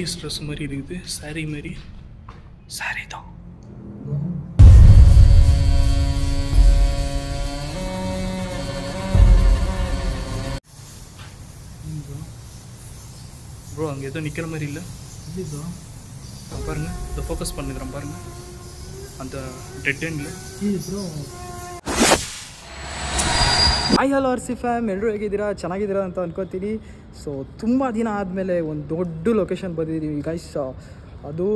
Ladies dress மாதிரி இருக்குது saree மாதிரி saree தான் ப்ரோ அங்கே ஏதோ நிற்கிற மாதிரி இல்லை ಎಲ್ಲಿದ್ದು பாருங்க இதை ஃபோக்கஸ் பண்ணுகிறேன் பாருங்க அந்த ಡೆಡ್ ಎಂಡ್ಲಿ ಈ bro hi hello R C fam ಎಲ್ಲರೂ ಹೇಗಿದ್ದೀರಾ ಚೆನ್ನಾಗಿದ್ದೀರಾ ಅಂತ ಅನ್ಕೋತೀನಿ ಸೊ ತುಂಬ ದಿನ ಆದಮೇಲೆ ಒಂದು ದೊಡ್ಡ ಲೊಕೇಶನ್ ಬಂದಿದ್ದೀವಿ ಗೈಸ್ ಅದು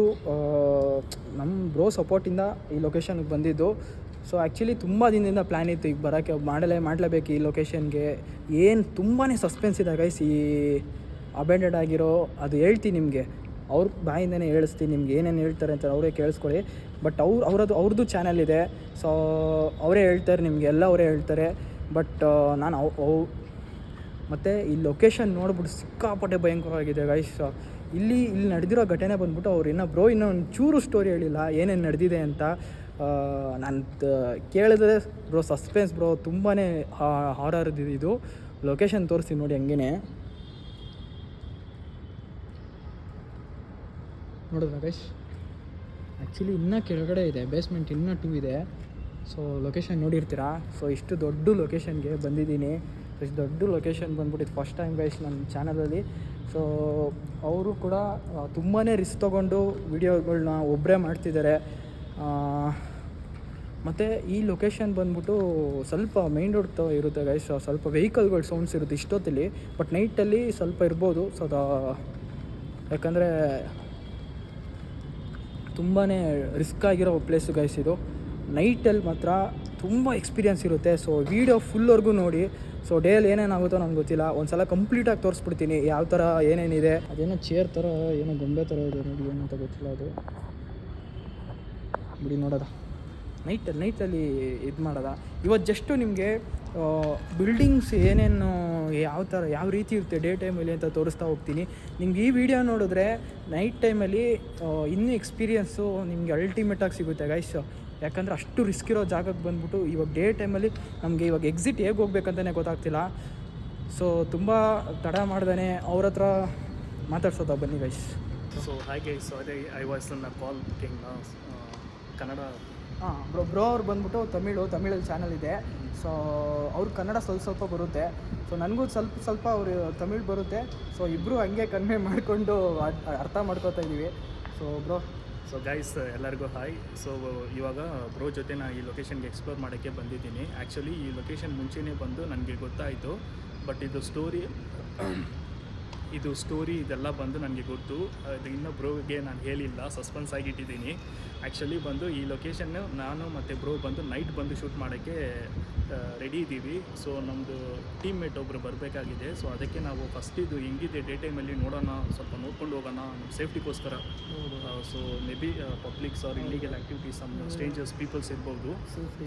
ನಮ್ಮ ಬ್ರೋ ಸಪೋರ್ಟಿಂದ ಈ ಲೊಕೇಶನ್ಗೆ ಬಂದಿದ್ದು. ಸೊ ಆ್ಯಕ್ಚುಲಿ ತುಂಬ ದಿನದಿಂದ ಪ್ಲ್ಯಾನ್ ಇತ್ತು ಈಗ ಬರೋಕ್ಕೆ. ಮಾಡಲೇ, ಮಾಡಲೇಬೇಕು ಈ ಲೊಕೇಶನ್ಗೆ ಏನು ತುಂಬಾ ಸಸ್ಪೆನ್ಸ್ ಇದೆ ಗೈಸ್ ಈ ಅಬೆಂಡೆಡ್ ಆಗಿರೋ, ಅದು ಹೇಳ್ತೀನಿ ನಿಮಗೆ. ಅವ್ರ ಬಾಯಿಂದನೇ ಹೇಳಿಸ್ತೀನಿ ನಿಮ್ಗೆ ಏನೇನು ಹೇಳ್ತಾರೆ ಅಂತ ಅವರೇ ಕೇಳಿಸ್ಕೊಳ್ಳಿ. ಬಟ್ ಅವ್ರು, ಅವ್ರದ್ದು ಅವ್ರದ್ದು ಚಾನಲ್ ಇದೆ. ಸೊ ಅವರೇ ಹೇಳ್ತಾರೆ ನಿಮಗೆ, ಎಲ್ಲ ಅವರೇ ಹೇಳ್ತಾರೆ. ಬಟ್ ನಾನು ಅವ್ ಮತ್ತು ಈ ಲೊಕೇಶನ್ ನೋಡ್ಬಿಟ್ಟು ಸಿಕ್ಕಾಪಟ್ಟೆ ಭಯಂಕರವಾಗಿದೆ ಗೈಸ್ ಇಲ್ಲಿ ಇಲ್ಲಿ ನಡೆದಿರೋ ಘಟನೆ ಬಂದ್ಬಿಟ್ಟು ಅವ್ರು ಇನ್ನೂ ಬ್ರೋ ಇನ್ನೂ ಒಂದು ಚೂರು ಸ್ಟೋರಿ ಹೇಳಿಲ್ಲ, ಏನೇನು ನಡೆದಿದೆ ಅಂತ. ನಾನು ಕೇಳಿದ್ರೆ ಬ್ರೋ ಸಸ್ಪೆನ್ಸ್ ಬ್ರೋ ತುಂಬಾ ಹಾರರ್ ಇದು. ಲೊಕೇಶನ್ ತೋರಿಸ್ತೀನಿ ನೋಡಿ ಹಂಗೇನೆ. ನೋಡಿದ್ರ ಗೈಸ್ ಆ್ಯಕ್ಚುಲಿ ಇನ್ನೂ ಕೆಳಗಡೆ ಇದೆ ಬೇಸ್ಮೆಂಟ್ ಇನ್ನೂ ಟೂ ಇದೆ. ಸೊ ಲೊಕೇಶನ್ ನೋಡಿರ್ತೀರಾ? ಸೊ ಇಷ್ಟು ದೊಡ್ಡ ಲೊಕೇಶನ್ಗೆ ಬಂದಿದ್ದೀನಿ. ಇಷ್ಟು ದೊಡ್ಡ ಲೊಕೇಶನ್ ಬಂದ್ಬಿಟ್ಟಿದ್ದು ಫಸ್ಟ್ ಟೈಮ್ ಗೈಸ್ ನನ್ನ ಚಾನಲಲ್ಲಿ ಸೊ ಅವರು ಕೂಡ ತುಂಬಾ ರಿಸ್ಕ್ ತೊಗೊಂಡು ವೀಡಿಯೋಗಳನ್ನ ಒಬ್ಬರೇ ಮಾಡ್ತಿದ್ದಾರೆ ಮತ್ತು ಈ ಲೊಕೇಶನ್ ಬಂದ್ಬಿಟ್ಟು ಸ್ವಲ್ಪ ಮೈನ್ ರೋಡ್ ಇರುತ್ತೆ ಗೈಸ್ ಸ್ವಲ್ಪ ವೆಹಿಕಲ್ಗಳು ಸೌಂಡ್ಸ್ ಇರುತ್ತೆ ಇಷ್ಟೊತ್ತಲ್ಲಿ. ಬಟ್ ನೈಟಲ್ಲಿ ಸ್ವಲ್ಪ ಇರ್ಬೋದು. ಸೊ ಅದು, ಯಾಕಂದರೆ ತುಂಬಾ ರಿಸ್ಕ್ ಆಗಿರೋ ಪ್ಲೇಸು ಗೈಸ್ ಇದು. ನೈಟಲ್ಲಿ ಮಾತ್ರ ತುಂಬ ಎಕ್ಸ್ಪೀರಿಯನ್ಸ್ ಇರುತ್ತೆ. ಸೊ ವೀಡಿಯೋ ಫುಲ್ವರೆಗೂ ನೋಡಿ. ಸೊ ಡೇಲಿ ಏನೇನಾಗುತ್ತೋ ನನಗೆ ಗೊತ್ತಿಲ್ಲ. ಒಂದು ಸಲ ಕಂಪ್ಲೀಟಾಗಿ ತೋರಿಸ್ಬಿಡ್ತೀನಿ. ಯಾವ ಥರ ಏನೇನಿದೆ? ಅದೇನೋ ಚೇರ್ ಥರ ಏನೋ ಗೊಂಬೆ ಥರ ಇದೆ ನೋಡಿ ಏನಂತ ಗೊತ್ತಿಲ್ಲ ಅದು. ಬಿಡಿ ನೋಡೋದ. ನೈಟ್ ನೈಟಲ್ಲಿ ಇದು ಮಾಡೋದ. ಇವತ್ತು ಜಸ್ಟು ನಿಮಗೆ ಬಿಲ್ಡಿಂಗ್ಸ್ ಏನೇನು ಯಾವ ಥರ ಯಾವ ರೀತಿ ಇರುತ್ತೆ ಡೇ ಟೈಮಲ್ಲಿ ಅಂತ ತೋರಿಸ್ತಾ ಹೋಗ್ತೀನಿ. ನಿಮ್ಗೆ ಈ ವಿಡಿಯೋ ನೋಡಿದ್ರೆ ನೈಟ್ ಟೈಮಲ್ಲಿ ಇನ್ನೂ ಎಕ್ಸ್ಪೀರಿಯನ್ಸು ನಿಮಗೆ ಅಲ್ಟಿಮೇಟಾಗಿ ಸಿಗುತ್ತೆ ಗೈಸ್ ಯಾಕಂದರೆ ಅಷ್ಟು ರಿಸ್ಕ್ ಇರೋ ಜಾಗಕ್ಕೆ ಬಂದ್ಬಿಟ್ಟು ಇವಾಗ ಡೇ ಟೈಮಲ್ಲಿ ನಮಗೆ ಇವಾಗ ಎಕ್ಸಿಟ್ ಹೇಗೆ ಹೋಗ್ಬೇಕಂತಲೇ ಗೊತ್ತಾಗ್ತಿಲ್ಲ. ಸೊ ತುಂಬ ತಡ ಮಾಡ್ದೇ ಅವ್ರ ಹತ್ರ ಮಾತಾಡ್ಸೋದ ಬನ್ನಿ ಗೈಸ್ ಸೊ ಹಾಗೆ ಸೊ ಅದೇ ಐ ವಾಸ್ ನನ್ನ ಕಾಲ್ ಬುಕ್ಕಿಂಗ್ ಕನ್ನಡ ಹಾಂ ಬ್ರೋ ಬ್ರೋ ಅವ್ರು ಬಂದ್ಬಿಟ್ಟು ತಮಿಳು ತಮಿಳಲ್ಲಿ ಚಾನಲ್ ಇದೆ. ಸೊ ಅವ್ರು ಕನ್ನಡ ಸ್ವಲ್ಪ ಸ್ವಲ್ಪ ಬರುತ್ತೆ. ಸೊ ನನಗೂ ಸ್ವಲ್ಪ ಸ್ವಲ್ಪ ಅವರು ತಮಿಳು ಬರುತ್ತೆ. ಸೊ ಇಬ್ಬರು ಹಂಗೆ ಕನ್ವೆ ಮಾಡಿಕೊಂಡು ಅರ್ಥ ಮಾಡ್ಕೋತಾ ಇದ್ದೀವಿ ಸೊ ಬ್ರೋ ಸೊ ಗೈಸ್ ಎಲ್ಲರಿಗೂ ಹಾಯ್ ಸೊ ಇವಾಗ ಬ್ರೋ ಜೊತೆ ನಾನು ಈ ಲೊಕೇಶನ್ಗೆ ಎಕ್ಸ್ಪ್ಲೋರ್ ಮಾಡೋಕ್ಕೆ ಬಂದಿದ್ದೀನಿ. ಆ್ಯಕ್ಚುಲಿ ಈ ಲೊಕೇಶನ್ ಮುಂಚೆನೇ ಬಂದು ನನಗೆ ಗೊತ್ತಾಯಿತು. ಬಟ್ ಇದು ಸ್ಟೋರಿ ಇದು ಸ್ಟೋರಿ ಇದೆಲ್ಲ ಬಂದು ನನಗೆ ಗೊತ್ತು. ಅದು ಇನ್ನೂ ಬ್ರೋಗೆ ನಾನು ಹೇಳಿಲ್ಲ ಸಸ್ಪೆನ್ಸ್ ಆಗಿಟ್ಟಿದ್ದೀನಿ ಆ್ಯಕ್ಚುಲಿ ಬಂದು ಈ ಲೊಕೇಶನ್ನು ನಾನು ಮತ್ತು ಬ್ರೋ ಬಂದು ನೈಟ್ ಬಂದು ಶೂಟ್ ಮಾಡೋಕ್ಕೆ ರೆಡಿ ಇದ್ದೀವಿ. ಸೊ ನಮ್ಮದು ಟೀಮ್ ಮೇಟ್ ಒಬ್ಬರು ಬರಬೇಕಾಗಿದೆ. ಸೊ ಅದಕ್ಕೆ ನಾವು ಫಸ್ಟ್ ಇದು ಹೆಂಗಿದೆ ಡೇ ಟೈಮಲ್ಲಿ ನೋಡೋಣ ಸ್ವಲ್ಪ ನೋಡ್ಕೊಂಡು ಹೋಗೋಣ ನಮ್ಮ ಸೇಫ್ಟಿಗೋಸ್ಕರ so maybe publics are illegal activities some strangers peoples ಇರ್ಬೋದು.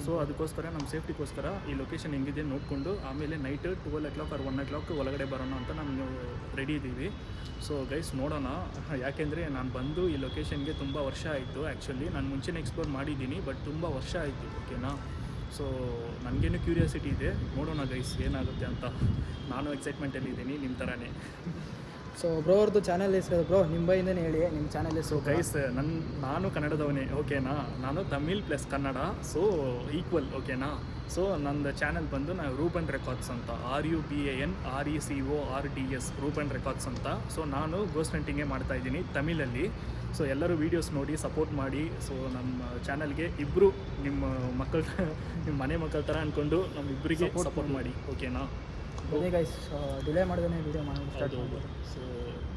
ಸೊ ಅದಕ್ಕೋಸ್ಕರ ನಮ್ಮ ಸೇಫ್ಟಿಗೋಸ್ಕರ ಈ ಲೊಕೇಶನ್ ಹೆಂಗಿದೆ ನೋಡಿಕೊಂಡು ಆಮೇಲೆ night twelve o'clock or one o'clock ಒಳಗಡೆ ಬರೋಣ ಅಂತ ನಾವು ರೆಡಿ ಇದ್ದೀವಿ ಸೊ ಗೈಸ್ ನೋಡೋಣ. ಯಾಕೆಂದರೆ ನಾನು ಬಂದು ಈ ಲೊಕೇಶನ್ಗೆ ತುಂಬ ವರ್ಷ ಆಯಿತು. ಆ್ಯಕ್ಚುಲಿ ನಾನು ಮುಂಚೆನೇ ಎಕ್ಸ್ಪ್ಲೋರ್ ಮಾಡಿದ್ದೀನಿ ಬಟ್ ತುಂಬ ವರ್ಷ ಆಯಿತು ಓಕೆನಾ ಸೊ ನನಗೇನು ಕ್ಯೂರಿಯಾಸಿಟಿ ಇದೆ. ನೋಡೋಣ ಗೈಸ್ ಏನಾಗುತ್ತೆ ಅಂತ. ನಾನು ಎಕ್ಸೈಟ್ಮೆಂಟಲ್ಲಿ ಇದ್ದೀನಿ ನಿಮ್ಮ ಥರನೇ ಸೊ ಬ್ರೋ ಅವ್ರದ್ದು ಚಾನಲ್ ಹೆಸರು ಬ್ರೋ ನಿಮ್ಮ ಬೈಯಿಂದನೇ ಹೇಳಿ ನಿಮ್ಮ ಚಾನಲ್ ಹೆಸರು ಗೈಸ್ ನನ್ನ ನಾನು ಕನ್ನಡದವನೇ ಓಕೆನಾ ನಾನು Tamil plus Kannada so equal ಓಕೆನಾ ಸೊ ನಂದು ಚಾನಲ್ ಬಂದು ನಾವು ಆ್ಯಂಡ್ ರೆಕಾರ್ಡ್ಸ್ ಅಂತ R U B A N R E C O R D S Roop and records ಅಂತ. ಸೊ ನಾನು ಗೋಸ್ಟ್ ಹಂಟಿಂಗೇ ಮಾಡ್ತಾ ಇದ್ದೀನಿ ತಮಿಳಲ್ಲಿ. ಸೊ ಎಲ್ಲರೂ ವೀಡಿಯೋಸ್ ನೋಡಿ ಸಪೋರ್ಟ್ ಮಾಡಿ. ಸೊ ನಮ್ಮ ಚಾನಲ್ಗೆ ಇಬ್ಬರು ನಿಮ್ಮ ಮಕ್ಕಳ ನಿಮ್ಮ ಮನೆ ಮಕ್ಕಳ ಥರ ಅಂದ್ಕೊಂಡು ನಮ್ಮ ಇಬ್ಬರಿಗೆ ಸಪೋರ್ಟ್ ಮಾಡಿ. ಓಕೆನಾ ಗೈಸ್ ಡಿಲೇ ಮಾಡಿದ್ರೆ ವೀಡಿಯೋ ಮಾಡಿ ಸ್ಟಾರ್ಟ್ ಹೌದು ಮಾಡಿ ಸೊ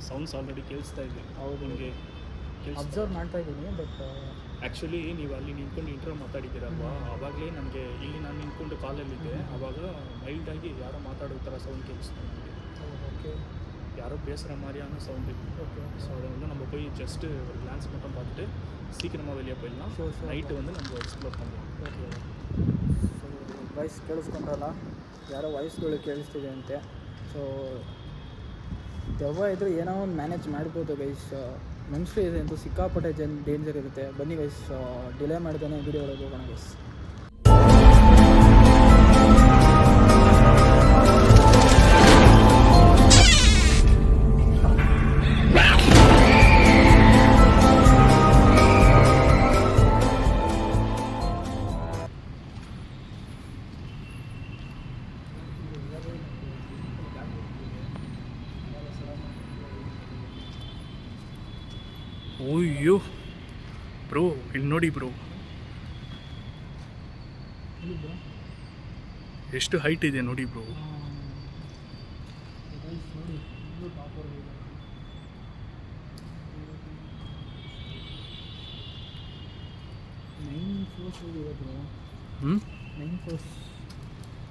ಸೌಂಡ್ಸ್ ಆಲ್ರೆಡಿ ಕೇಳಿಸ್ತಾ ಇದೆ. ಹೌದು. ನಿಮಗೆ ಅಬ್ಸರ್ವ್ ಮಾಡ್ತಾ ಇದ್ದೀನಿ ಬಟ್ ಆ್ಯಕ್ಚುಲಿ ನೀವು ಅಲ್ಲಿ ನಿಂತ್ಕೊಂಡು ಇಂಟ್ರೋ ಮಾತಾಡಿದ್ದೀರಲ್ವಾ ಆವಾಗಲೇ ನನಗೆ ಇಲ್ಲಿ ನಾನು ನಿಂತ್ಕೊಂಡು ಕಾಲಲ್ಲಿದ್ದೆ ಆವಾಗ ಮೈಲ್ಡಾಗಿ ಯಾರೋ ಮಾತಾಡೋ ಥರ ಸೌಂಡ್ ಕೇಳಿಸ್ತು ನನಗೆ ಓಕೆ யாரோ பேசுகிற மாதிரியான சவுண்டு ஓகே ஸோ அதை வந்து நம்ம போய் ஜஸ்ட்டு ஒரு கிளான்ஸ் மட்டும் பார்த்துட்டு சீக்கிரமாக வெளியே போயிடலாம் Sure, sure. நைட்டு வந்து நம்ம எக்ஸ்ப்ளோர் பண்ணலாம் ಓಕೆ ಸೊ ವಾಯ್ಸ್ ಕೇಳಿಸ್ಕೊಂಡ್ರಲ್ಲ ಯಾರೋ ವಾಯ್ಸ್ಗಳು ಕೇಳಿಸ್ತಿದೆ ಅಂತೆ ಸೊ ದೆವ್ವ ಇದ್ರೆ ಏನೋ ಒಂದು ಮ್ಯಾನೇಜ್ ಮಾಡ್ಬೋದು ಗೈಸ್ ಮನುಷ್ಯ ಇದೆ ಅಂತೂ ಸಿಕ್ಕಾಪಟ್ಟೆ ಜನ್ ಡೇಂಜರ್ ಇರುತ್ತೆ. ಬನ್ನಿ ಗೈಸ್ ಡಿಲೇ ಮಾಡ್ತಾನೆ ವಿಡಿಯೋ ಒಳಗೆ ಹೋಗೋಣ ಗೈಸ್ ನೋಡಿ ಬ್ರೋ ಎಷ್ಟು ಹೈಟ್ ಇದೆ ನೋಡಿ ಬ್ರೋ ನೋಡಿ நைன் ஃபோர்ஸ் ಇದೆ ப்ரோ ಹ್ಞೂ நைன் ஃபோர்ஸ்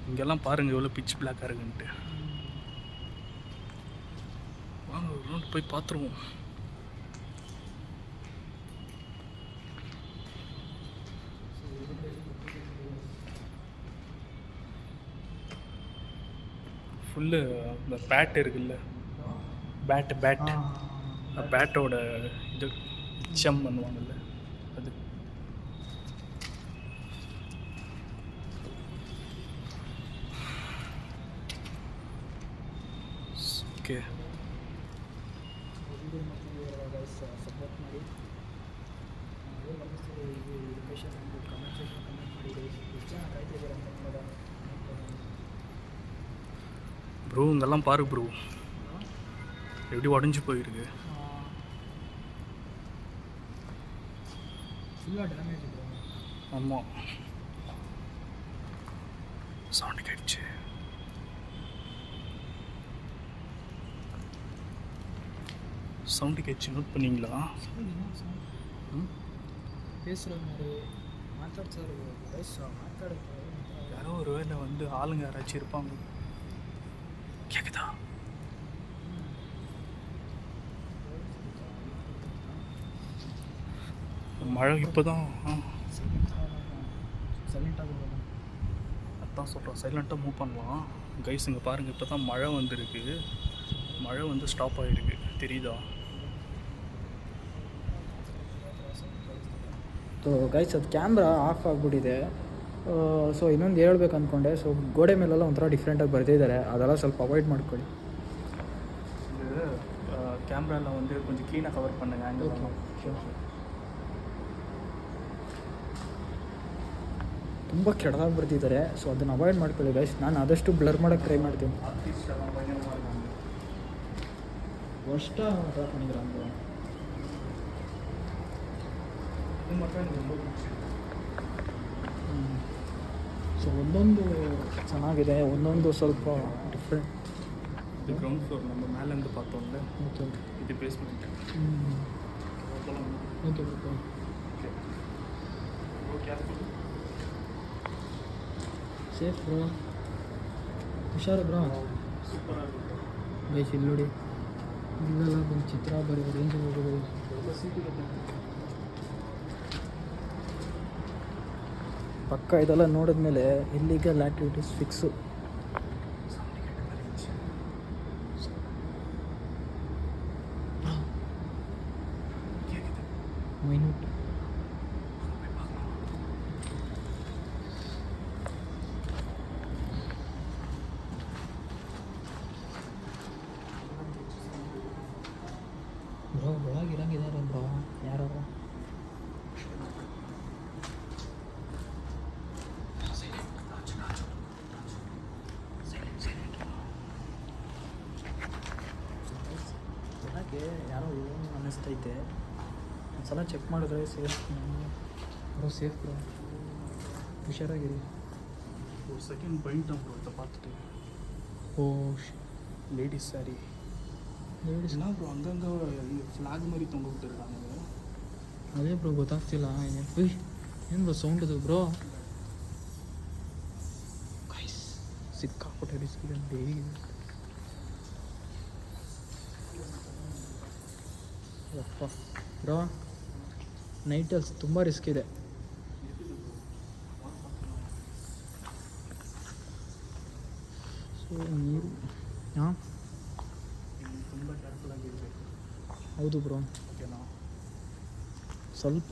இங்கெல்லாம் பாருங்க எவ்வளோ பிச் பிளாக்காக இருக்குன்ட்டு வாங்க ஒரு round போய் பார்த்துருவோம் ஃபுல்லு இந்த பேட் இருக்குல்ல? பேட் பேட் பேட்டோட இது இச்சம் பண்ணுவாங்கல்ல? அது. ಓಕೆ பாரு ப்ரோ எப்படி உடஞ்சி போயிருக்கு. ஆமாம் சவுண்டு கேட்டுச்சு. சவுண்டு கேட்சி நோட் பண்ணிங்களா? யாரோ ஒரு வேலை வந்து ஆளுங்க யாராச்சும் இருப்பாங்க. கேக்குதா மழை இப்போதான் அதான் சொல்கிறோம் சைலண்ட்டாக மூவ் பண்ணலாம். கைஸ் இங்கே பாருங்கள் இப்போ தான் மழை வந்திருக்கு. மழை வந்து ஸ்டாப் ஆகிருக்கு தெரியுதா? ஸோ கைஸ் அது கேமரா ஆஃப் ஆகக்கூடியது. ಸೊ ಇನ್ನೊಂದು ಹೇಳ್ಬೇಕು ಅಂದ್ಕೊಂಡೆ ಸೊ ಗೋಡೆ ಮೇಲೆಲ್ಲ ಒಂಥರ ಡಿಫ್ರೆಂಟಾಗಿ ಬರೆದಿದ್ದಾರೆ ಅದೆಲ್ಲ ಸ್ವಲ್ಪ ಅವಾಯ್ಡ್ ಮಾಡ್ಕೊಳ್ಳಿ இது கேமராவில் வந்து கொஞ்சம் க்ளீனாக கவர் பண்ணுங்க ஆங்கிள் ತುಂಬ ಕೆಡದಾಗಿ ಬರ್ತಿದ್ದಾರೆ ಸೊ ಅದನ್ನು ಅವಾಯ್ಡ್ ಮಾಡ್ಕೊಳ್ಳಿ ಗೈಸ್ ನಾನು ಆದಷ್ಟು ಬ್ಲರ್ ಮಾಡೋಕ್ಕೆ ಟ್ರೈ ಮಾಡ್ತೀನಿ ஆர்டிஸ்ட் எல்லாம் பயங்கரமாக இருக்காங்க ವರ್ಷ பண்ணிக்கிறாங்க ಸೊ ಒಂದೊಂದು ಚೆನ್ನಾಗಿದೆ ಒಂದೊಂದು ಸ್ವಲ್ಪ ಡಿಫ್ರೆಂಟ್ ಇದು ಗ್ರೌಂಡ್ ಫ್ಲೋರ್ ನಮ್ಮ ಮೇಲೆಂದು ಪಾತ್ರ ಓಕೆ ಇದು basement okay okay safe bro ಹುಷಾರು ಬ್ರೋ ಬೇಸ್ ಇಲ್ಲಿ ನೋಡಿ. ಇಲ್ಲೆಲ್ಲ ಒಂದು ಚಿತ್ರ ಬರೀ ರೇಂಜ್ ಹೋಗೋದು ಪಕ್ಕ ಇದೆಲ್ಲ ನೋಡಿದ್ಮೇಲೆ illegal activities fix minute bro ಒಳಗೆ ಇರಂಗಿದ್ದಾರೆ ಬ್ರೋ ಯಾರು ಒಳಗೆ ಯಾರೋ ಏನು ಅನ್ನಿಸ್ತೈತೆ ಒಂದ್ಸಲ ಚೆಕ್ ಮಾಡಿದ್ರೆ ಸೇಫ್ ಬ್ರೋ ಸೇಫ್ ಬ್ರೋ ಹುಷಾರಾಗಿರಿ ஒரு செகண்ட் பயந்துட்டேன் ப்ரோ இதை பார்த்துட்டு ಓ லேடிஸ் சாரி ಲೇಡೀಸ್ என்ன ப்ரோ அங்கங்கே ஃப்ளாக் மாதிரி தொங்க விட்டுருக்காங்க ಅದೇ ಬ್ರೋ ಗೊತ್ತಾಗ್ತಿಲ್ಲ ಏನು ಉಯ್ ಏನು ಬ್ರೋ ಸೌಂಡ್ ಅದು ಬ್ರೋ ಸಿಕ್ಕಾಪಟ್ಟೆ ರಿಸ್ಕ್ ಇದೆ ಡೈಲಿ ಯಪ್ಪ ಬ್ರೋ ನೈಟಲ್ಸ್ ತುಂಬ ರಿಸ್ಕ್ ಇದೆ. ಸೊ ನೀರು, ಹಾಂ? ಹೌದು ಬ್ರೋ. ಸ್ವಲ್ಪ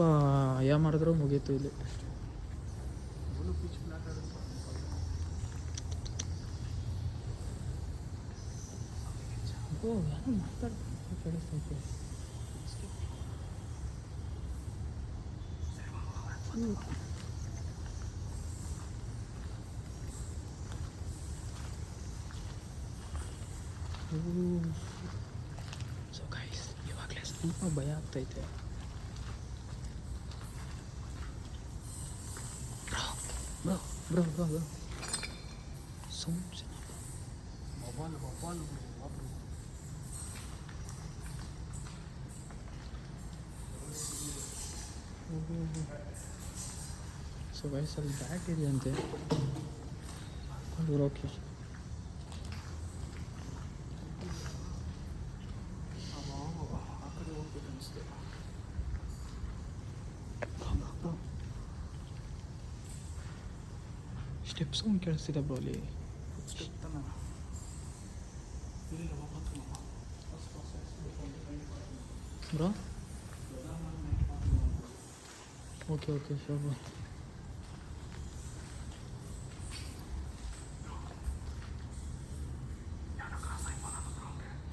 ಯಾ ಮಾಡಿದ್ರು ಮುಗೀತು ಇಲ್ಲಿ. ಓ, ಯಾರು ಮಾತಾಡ್ತಾರೆ ಸೊ ಗೈಸ್ ಇವಾಗಲೇ ಸ್ವಲ್ಪ ಭಯ ಆಗ್ತೈತೆ bro bro bro bro sound mobile mobile bro so ವಯಸ್ಸಲ್ಲಿ ಬ್ಯಾಟ್ ಇದೆಯಂತೆ ಅಲ್ಲಿ ಓಕೆ ಆ ಕಡೆ ಹೋಗ್ಬೇಕು ಅನಿಸ್ತು ಸ್ಟೆಪ್ ಸೌಂಡ್ ಕೇಳಿಸ್ತಿದೆ ಬ್ರೋ ಅಲ್ಲಿ ತನ ಇಲ್ಲ ಹೋಗ್ಬೇಕು ಬ್ರೋ ಓಕೆ ಓಕೆ ಶೋರ್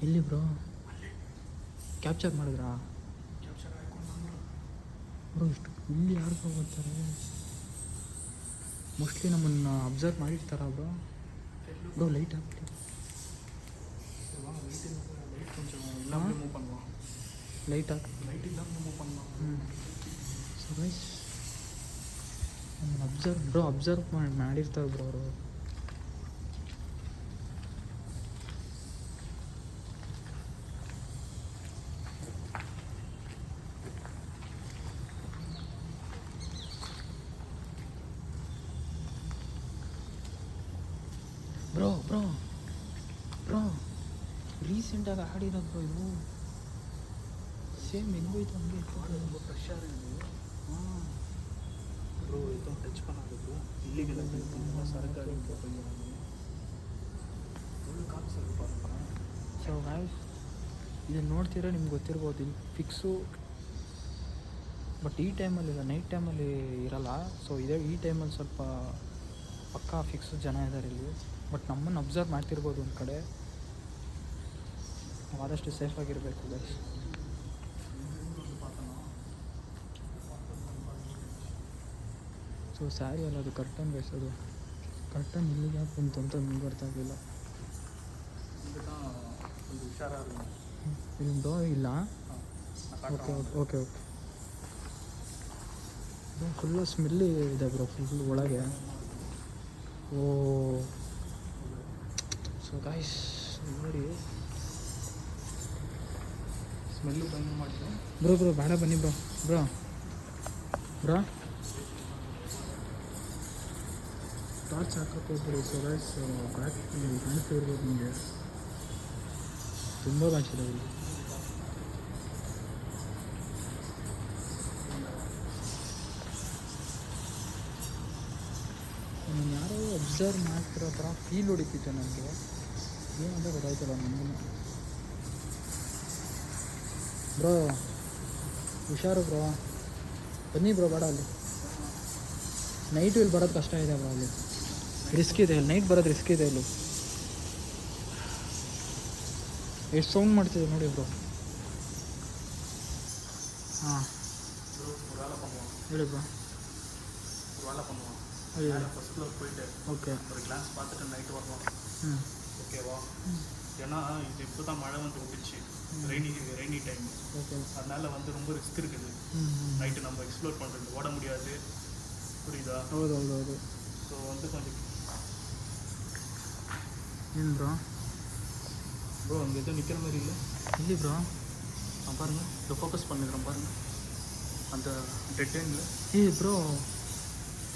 ಎಲ್ಲಿ ಬ್ರೋ? ಕ್ಯಾಪ್ಚರ್ ಮಾಡಿದ್ರಾ? ಬ್ರೋ, ಇಷ್ಟು ಇಲ್ಲಿ ಯಾರು ಹೋಗ್ತಾರೆ ಮೋಸ್ಟ್ಲಿ ನಮ್ಮನ್ನು ಅಬ್ಸರ್ವ್ ಮಾಡಿರ್ತಾರ ಬ್ರೋ? ಬ್ರೋ ಲೈಟ್ ಹಾಕ್ಬಿಟ್ಟು ಲೈಟ್ ಹಾಕಿ. ಸೊ ಗೈಸ್ ನಮ್ಮನ್ನು ಅಬ್ಸರ್ವ್ ಬ್ರೋ ಅಬ್ಸರ್ವ್ ಮಾಡಿ ಮಾಡಿರ್ತಾರೆ ಬ್ರೋ ಅವರು. ಹಾಡಿರೋದು ಬ್ರೋ ಇವು. ಸೇಮ್ ಹೆಂಗೋಯ್ತು ಹಂಗೆ ತುಂಬ ಫ್ರೆಶ್ ಆಗಿದ್ದೀವಿ ಹಾಂ ಬ್ರೋ ಇದು ಟಚ್ ಮಾಡೋದು ಇಲ್ಲಿಗೆಲ್ಲ ತುಂಬ ಸರ್ಕಾರಿ ಸೊ ಗಾಯ್ಸ್ ಇದನ್ನು ನೋಡ್ತೀರಾ ನಿಮ್ಗೆ ಗೊತ್ತಿರ್ಬೋದು. ಇಲ್ಲಿ ಫಿಕ್ಸು ಬಟ್ ಈ ಟೈಮಲ್ಲಿ ಇಲ್ಲ ನೈಟ್ ಟೈಮಲ್ಲಿ ಇರಲ್ಲ. ಸೊ ಇದೇ ಈ ಟೈಮಲ್ಲಿ ಸ್ವಲ್ಪ ಪಕ್ಕಾ ಫಿಕ್ಸ್ ಜನ ಇದ್ದಾರೆ ಇಲ್ಲಿ. ಬಟ್ ನಮ್ಮನ್ನು ಅಬ್ಸರ್ವ್ ಮಾಡ್ತಿರ್ಬೋದು ಒಂದು ಕಡೆ. ಆದಷ್ಟು ಸೇಫಾಗಿರಬೇಕು ಗೈಸ್ ಸೊ ಸ್ಯಾರಿ ಅಲ್ಲ, ಅದು ಕರ್ಟನ್ ಗೈಸ್ ಅದು. ಕರ್ಟನ್ ಇಲ್ಲಿಗೆ ಯಾಕೆ ಅಂತ ಅಂತ ನಿಮ್ಗೆ ಗೊತ್ತಾಗಲಿಲ್ಲ ನಿಮ್ಮದು ಇಲ್ಲ? Okay okay okay full smelly ಇದೆ ಬ್ರೋ ಫುಲ್ ಒಳಗೆ. ಓ ಸೊ ಗಾಯ್ಸ್ ನೋಡಿ. ಸ್ಮೆಲ್ಲು ಬಂದು ಮಾಡಿದೆ ಬ್ರೋ ಬ್ರೋ ಬೇಡ ಬನ್ನಿ ಬ್ರೋ. ಬ್ರೋ. ಬ್ರೋ. ಟಾರ್ಚ್ ಹಾಕಕ್ಕೆ ಹೋಗ್ಬಿಡಿ ಸೊ ಗೈಸ್ ಬ್ಯಾಕ್ ಕಾಣಿಸ್ತಾ ಇರ್ಬೋದು ನಿಮಗೆ. ತುಂಬ ಕಾಣಿಸಿದೆ ಇಲ್ಲಿ. ನಾನು ಯಾರೋ ಅಬ್ಸರ್ವ್ ಮಾಡ್ತಿರೋ ಥರ ಫೀಲ್ ಹೊಡಿತಿತ್ತು ನನಗೆ. ಏನಂತ ಗೊತ್ತಾಯ್ತಲ್ಲ ನನಗೂ ಬ್ರೋ ಹುಷಾರು ಬ್ರೋ ಬನ್ನಿ ಬ್ರೋ ಬೇಡ ಅಲ್ಲಿ ನೈಟು ಇಲ್ಲಿ ಬರೋದು ಕಷ್ಟ ಇದೆ ಬ್ರೋ ಅಲ್ಲಿ ರಿಸ್ಕ್ ಇದೆ ಅಲ್ಲಿ ನೈಟ್ ಬರೋದು ರಿಸ್ಕ್ ಇದೆ ಇಲ್ಲಿ ಎಷ್ಟು ಸೌಂಡ್ ಮಾಡ್ತಿದೆ ನೋಡಿ ಬ್ರೋ ಹಾಂ ப்ரோ ஒரு வேலை பண்ணுவோம் ಹೇಳಿ ಬ್ರೋ ஒரு வேலை பண்ணுவோம் ಹೇಳಿ மேலே ஃபஸ்ட் ஃப்ளோர் போயிட்டு ಓಕೆ ஒரு கிளாஸ் பார்த்துட்டு நைட்டு வரலாம் ಹ್ಞೂ ஓகேவா ஏன்னா இது இப்போ தான் மழை வந்து விட்டுச்சு ரெய்னி ரெய்னி டைம் ಓಕೆ அதனால வந்து ரொம்ப ரிஸ்க் இருக்குது ಹ್ಞೂ ಹ್ಞೂ நைட்டு நம்ம எக்ஸ்ப்ளோர் பண்ணுறது ஓட முடியாது புரியுதா ಹೌದು ಹೌದು ಹೌದು ஸோ வந்து கொஞ்சம் ಏನು ಬ್ರೋ ப்ரோ அங்கே எதுவும் நிற்கிற மாதிரி இல்லை ಇಲ್ಲಿ ಬ್ರೋ நான் பாருங்க இதை ஃபோக்கஸ் பண்ணுறேன் பாருங்க அந்த டெட் எண்டில் ಏ ಬ್ರೋ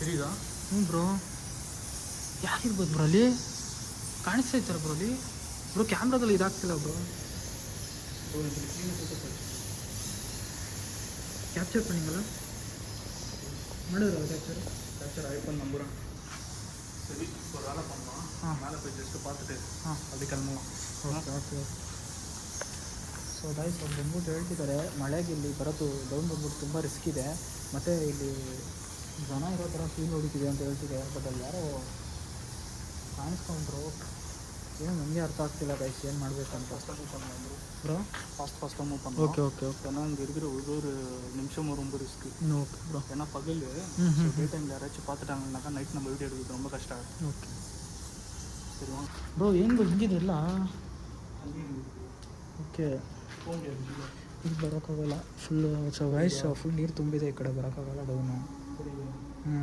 தெரியுதா ಹ್ಞೂ ಬ್ರೋ ಯಾರಿರ್ಬೋದು ಬ್ರೋ ಅಲ್ಲಿ ಕಾಣಿಸ್ತಾ ಇರ್ತಾರೆ ಬ್ರೋ ಅಲ್ಲಿ ಬ್ರೋ ಕ್ಯಾಮ್ರಾದಲ್ಲಿ ಇದಾಗ್ತಿಲ್ಲ ಬ್ರೋ ப்ரோ இதில் கீழே ஃபோக்கஸ் ஆச்சு ಕ್ಯಾಪ್ಚರ್ பண்ணிங்களா ಮಾಡಿದ್ರ ಕ್ಯಾಪ್ಚರ್ கேப்சர் ஆகிருப்பேன்னு நம்புகிறேன் சரி ஒரு வேலை பண்ணலாம் ஆ. மேலே போய் ஜஸ்ட்டு பார்த்துட்டு ಹಾಂ அப்படி கிளம்பலாம் ಓಕೆ ಓಕೆ ಸೊ ಗೈಸ್ ಅವ್ರು ಬಂದ್ಬಿಟ್ಟು ಹೇಳ್ತಿದ್ದಾರೆ ಮಳೆಗೆ ಇಲ್ಲಿ ಬರೋದು ಡೌನ್ ಬಂದ್ಬಿಟ್ಟು ತುಂಬ ರಿಸ್ಕ್ ಇದೆ ಮತ್ತು ಇಲ್ಲಿ ಜನ ಇರೋ ಥರ ಫೀಲ್ ಹೊಡಿತಿದೆ ಅಂತ ಹೇಳ್ತಿದೆ ಬಟ್ ಅಲ್ಲಿ ಯಾರೋ ಕಾಣಿಸ್ಕೊಂಡ್ರು ಏನು ನನಗೆ ಅರ್ಥ ಆಗ್ತಿಲ್ಲ ಗೈಸ್ ಏನು ಮಾಡಬೇಕಂತ ஃபஸ்ட்டாக மூவ் பண்ணலாம் ப்ரோ ಬ್ರೋ ஃபாஸ்ட் ஃபாஸ்ட்டாக மூவ் பண்ணலாம் ಓಕೆ ಓಕೆ ಓಕೆ ஏன்னா இங்கே இருக்கிற ஒரு ஒரு நிமிஷமும் ரொம்ப ரிஸ்க்கு ಓಕೆ ಬ್ರೋ ஏன்னா பகல் ம், ம், டே டைமில் யாராச்சும் பார்த்துட்டாங்கன்னாக்கா நைட் நம்ம வீடியோ எடுக்கிறது ரொம்ப கஷ்டம் ஆகும் ಓಕೆ சரி வாங்க ಬ್ರೋ ಏನು ಬ್ರೋ ಹಿಂಗಿದೆ ಎಲ್ಲ ಓಕೆ போக முடியாது கீழே. ಇಲ್ಲಿ ಬರೋಕ್ಕಾಗಲ್ಲ ಫುಲ್ಲು ಸೊ ಗೈಸ್ ಫುಲ್ ನೀರು ತುಂಬಿದೆ ಈ ಕಡೆ ಬರೋಕ್ಕಾಗಲ್ಲ ಡೌನು புரியுது ಹ್ಞೂ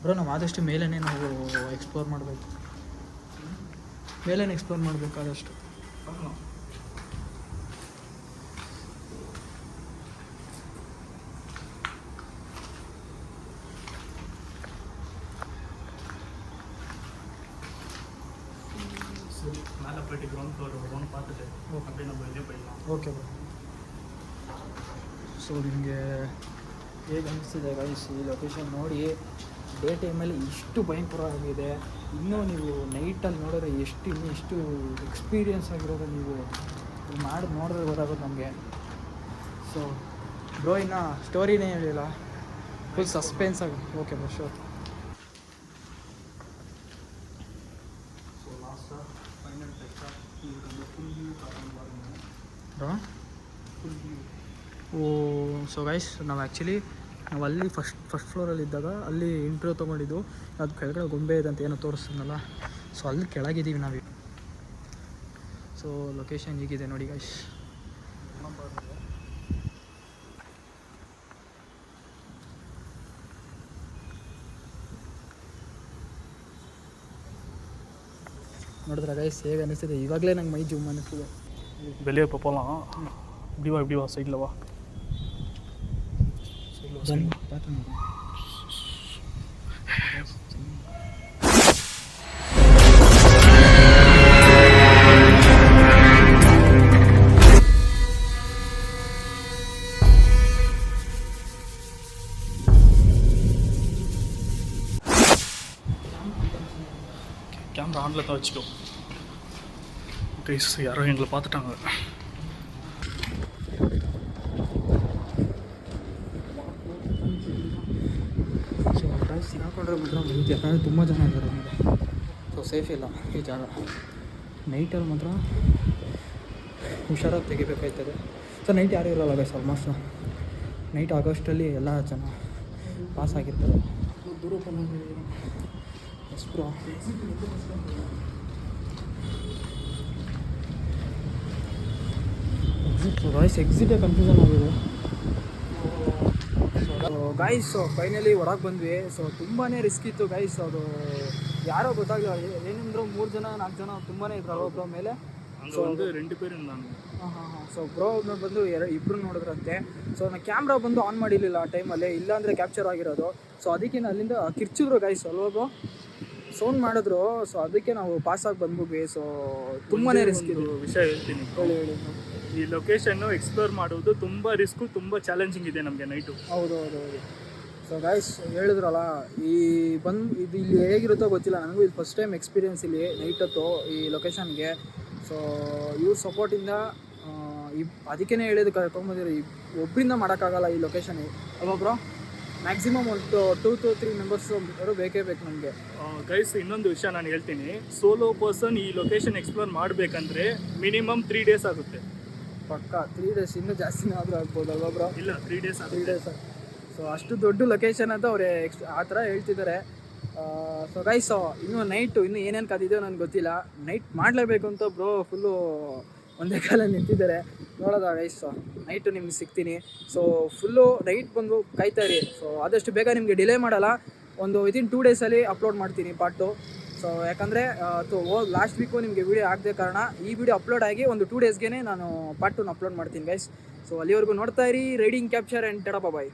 ಬ್ರೋ ನಾವು ಆದಷ್ಟು ಮೇಲೇ ನಾವು ಎಕ್ಸ್ಪ್ಲೋರ್ ಮಾಡಬೇಕು ಮೇಲೇನೆ ಎಕ್ಸ್ಪ್ಲೋರ್ ಮಾಡಬೇಕು ಆದಷ್ಟು சரி மேலே போயிட்டு கிரவுண்ட் ஃப்ளோர் வருவோம்னு பார்த்துட்டு அப்படியே நம்ம வெளியே போயிடலாம் ಓಕೆ ಬ್ರೋ ಸೊ ನಿಮಗೆ ಹೇಗೆ ಅನಿಸ್ತಿದೆ ಗೈಸ್ ಈ ಲೊಕೇಶನ್ ನೋಡಿ ಡೇ ಟೈಮಲ್ಲಿ ಇಷ್ಟು ಭಯಂಕರವಾಗಿದೆ ಇನ್ನೂ ನೀವು ನೈಟಲ್ಲಿ ನೋಡಿದ್ರೆ ಎಷ್ಟು, ಇನ್ನೂ ಎಷ್ಟು ಎಕ್ಸ್ಪೀರಿಯನ್ಸ್ ಆಗಿರೋದು ನೀವು ಮಾಡಿ ನೋಡಿದ್ರೆ ಗೊತ್ತಾಗುತ್ತೆ ನಮಗೆ. ಸೊ ಬ್ರೋ ಇನ್ನು ಸ್ಟೋರಿನೇ ಹೇಳಿಲ್ಲ. ಫುಲ್ ಸಸ್ಪೆನ್ಸ್ ಆಗಿ. Okay bro sure oh so guys ನಾವು ಆ್ಯಕ್ಚುಲಿ ನಾವು ಅಲ್ಲಿ ಫಸ್ಟ್ ಫಸ್ಟ್ ಫ್ಲೋರಲ್ಲಿ ಇದ್ದಾಗ ಅಲ್ಲಿ ಇಂಟ್ರ್ಯೂ ತೊಗೊಂಡಿದ್ದು ಅದು ಕೆಳಗಡೆ ಗೊಂಬೆ ಇದೆ ಅಂತ ಏನೋ ತೋರಿಸ್ತಿದ್ನಲ್ಲ ಸೊ ಅಲ್ಲಿ ಕೆಳಗಿದ್ದೀವಿ ನಾವು ಸೊ ಲೊಕೇಶನ್ ಹೀಗಿದೆ ನೋಡಿ ಗೈಸ್ ನೋಡಿದ್ರೆ ಗೈಸ್ ಹೇಗೆ ಅನಿಸ್ತಿದೆ ಇವಾಗಲೇ ನಂಗೆ ಮೈ ಜುಮ್ ಅನ್ನಿಸ್ತಿದೆ வெளியே இப்போ போகலாம் இப்படி வா இப்படி வா சைடில் வா கேமரா ஆனில் தான் வச்சுக்கோ. கைஸ் யாரோ எங்களை பார்த்துட்டாங்க. ಸಿಗಾಕೊಂಡ್ರೆ ಮಾತ್ರ ಮುಗಿತು ಯಾಕಂದರೆ ತುಂಬ ಜನ ಇದ್ದಾರೆ ಸೊ ಸೇಫ್ ಇಲ್ಲ ಈ ಜಾಗ. ನೈಟಲ್ಲಿ ಮಾತ್ರ ಹುಷಾರಾಗಿ ತೆಗಿಬೇಕಾಯ್ತದೆ. ಸೊ ನೈಟ್ ಯಾರೂ ಇರೋಲ್ಲ ಗೈಸ್ ಆಲ್ಮೋಸ್ಟು ನೈಟ್ ಆಗಸ್ಟಲ್ಲಿ ಎಲ್ಲ ಜನ ಪಾಸ್ ಆಗಿರ್ತಾರೆ. ದೂರ ಎಸ್ ಬ್ರೋ ಎಕ್ಸಿಟ್ ವಾಯ್ಸ್ ಎಕ್ಸಿಟೇ ಕನ್ಫ್ಯೂಷನ್ ಆಗಿದೆ. ಸೊ ಗಾಯ್ಸ್ ಫೈನಲಿ ಹೊರಗೆ ಬಂದ್ವಿ. ಸೊ ತುಂಬಾ ರಿಸ್ಕ್ ಇತ್ತು ಗೈಸ್ ಅದು ಯಾರೋ ಗೊತ್ತಾಗಲಿಲ್ಲ. ಏನಂದ್ರು ಮೂರು ಜನ ನಾಲ್ಕು ಜನ ತುಂಬಾ ಇದ್ರು ಒಬ್ಬರ ಮೇಲೆ. ಸೊ ಒಂದು ರೆಂಟು ನಾನು ಹಾಂ ಹಾಂ ಹಾಂ. ಸೊ ಬ್ರೋ ಬಂದು ಎರಡು ಇಬ್ಬರು ನೋಡಿದ್ರಂತೆ. ಸೊ ನಾನು ಕ್ಯಾಮ್ರಾ ಬಂದು ಆನ್ ಮಾಡಿರಲಿಲ್ಲ ಆ ಟೈಮಲ್ಲಿ ಇಲ್ಲಾಂದರೆ ಕ್ಯಾಪ್ಚರ್ ಆಗಿರೋದು. ಸೊ ಅದಕ್ಕೆ ಅಲ್ಲಿಂದ ಕಿರ್ಚಿದ್ರು ಗೈಸ್ ಅಲ್ವೋ ಸೌಂಡ್ ಮಾಡಿದ್ರು. ಸೊ ಅದಕ್ಕೆ ನಾವು ಪಾಸ್ ಆಗಿ ಬಂದ್ಬಿಟ್ವಿ. ಸೊ ತುಂಬಾ ರಿಸ್ಕ್ ಇದು ವಿಷಯ ಹೇಳ್ತೀನಿ ಹೇಳಿ ಹೇಳಿ. ಈ ಲೊಕೇಶನ್ನು ಎಕ್ಸ್ಪ್ಲೋರ್ ಮಾಡೋದು ತುಂಬ ರಿಸ್ಕು ತುಂಬ ಚಾಲೆಂಜಿಂಗ್ ಇದೆ ನಮಗೆ ನೈಟು ಹೌದು ಹೌದು ಹೌದು. ಸೊ ಗೈಸ್ ಹೇಳಿದ್ರಲ್ಲ ಈ ಬಂದು ಇದು ಇಲ್ಲಿ ಹೇಗಿರುತ್ತೋ ಗೊತ್ತಿಲ್ಲ. ನನಗೂ ಇದು ಫಸ್ಟ್ ಟೈಮ್ ಎಕ್ಸ್ಪೀರಿಯೆನ್ಸ್ ಇಲ್ಲಿ ನೈಟ್ ಹೊತ್ತು ಈ ಲೊಕೇಶನ್ಗೆ ಸೊ ಇವ್ರ ಸಪೋರ್ಟಿಂದ ಇಬ್ ಅದಕ್ಕೇ ಹೇಳಿದ್ದು ಕರ್ಕೊಂಬಂದಿರೋ ಒಬ್ಬರಿಂದ ಮಾಡೋಕ್ಕಾಗಲ್ಲ ಈ ಲೊಕೇಶನ್ ಅಲ್ವಾ ಬ್ರೋ ಮ್ಯಾಕ್ಸಿಮಮ್ ಒಂದು ಟೂ ಟು ತ್ರೀ ಮೆಂಬರ್ಸ್ ಬೇಕೇ ಬೇಕು ನಮಗೆ. ಗೈಸ್ ಇನ್ನೊಂದು ವಿಷಯ ನಾನು ಹೇಳ್ತೀನಿ. ಸೋಲೋ ಪರ್ಸನ್ ಈ ಲೊಕೇಶನ್ ಎಕ್ಸ್ಪ್ಲೋರ್ ಮಾಡಬೇಕಂದ್ರೆ ಮಿನಿಮಮ್ ತ್ರೀ ಡೇಸ್ ಆಗುತ್ತೆ. ಪಕ್ಕ ತ್ರೀ ಡೇಸ್ ಇನ್ನೂ ಜಾಸ್ತಿ ಆದರೂ ಆಗ್ಬೋದು ಅಲ್ವಾ ಬ್ರೋ ಇಲ್ಲ three days three days so ಅಷ್ಟು ದೊಡ್ಡ ಲೊಕೇಶನ್ ಅಂತ ಅವ್ರು ಎಕ್ಸ್ ಆ ಥರ ಹೇಳ್ತಿದ್ದಾರೆ ಸೊ ಗೈಸ್ ಇನ್ನು ನೈಟು ಇನ್ನು ಏನೇನು ಕದಿದೆಯೋ ನನಗೆ ಗೊತ್ತಿಲ್ಲ. ನೈಟ್ ಮಾಡಲೇಬೇಕು ಅಂತ ಬ್ರೋ ಫುಲ್ಲು ಒಂದೇ ಕಾಲ ನಿಂತಿದ್ದಾರೆ. ನೋಡೋದ ಗೈಸ್ ನೈಟು ನಿಮ್ಗೆ ಸಿಗ್ತೀನಿ. ಸೊ ಫುಲ್ಲು ನೈಟ್ ಬಂದು ಕಾಯ್ತಾ ಇರಿ. ಸೊ ಆದಷ್ಟು ಬೇಗ ನಿಮಗೆ ಡಿಲೇ ಮಾಡಲ್ಲ. ಒಂದು ವಿತಿನ್ ಟೂ ಡೇಸಲ್ಲಿ ಅಪ್ಲೋಡ್ ಮಾಡ್ತೀನಿ ಪಾರ್ಟು ಸೊ ಯಾಕಂದರೆ ಲಾಸ್ಟ್ ವೀಕು ನಿಮಗೆ ವೀಡಿಯೋ ಆಗದೆ ಕಾರಣ ಈ ವಿಡಿಯೋ ಅಪ್ಲೋಡ್ ಆಗಿ ಒಂದು ಟೂ ಡೇಸ್ಗೆ ನಾನು ಪಾರ್ಟ್ ಟೂನ ಅಪ್ಲೋಡ್ ಮಾಡ್ತೀನಿ ಗೈಸ್ ಸೊ ಅಲ್ಲಿವರೆಗೂ ನೋಡ್ತಾ ಇರಿ ರೈಡಿಂಗ್ ಕ್ಯಾಪ್ಚರ್ ಆ್ಯಂಡ್ ಟಡಪ ಬಾಯ್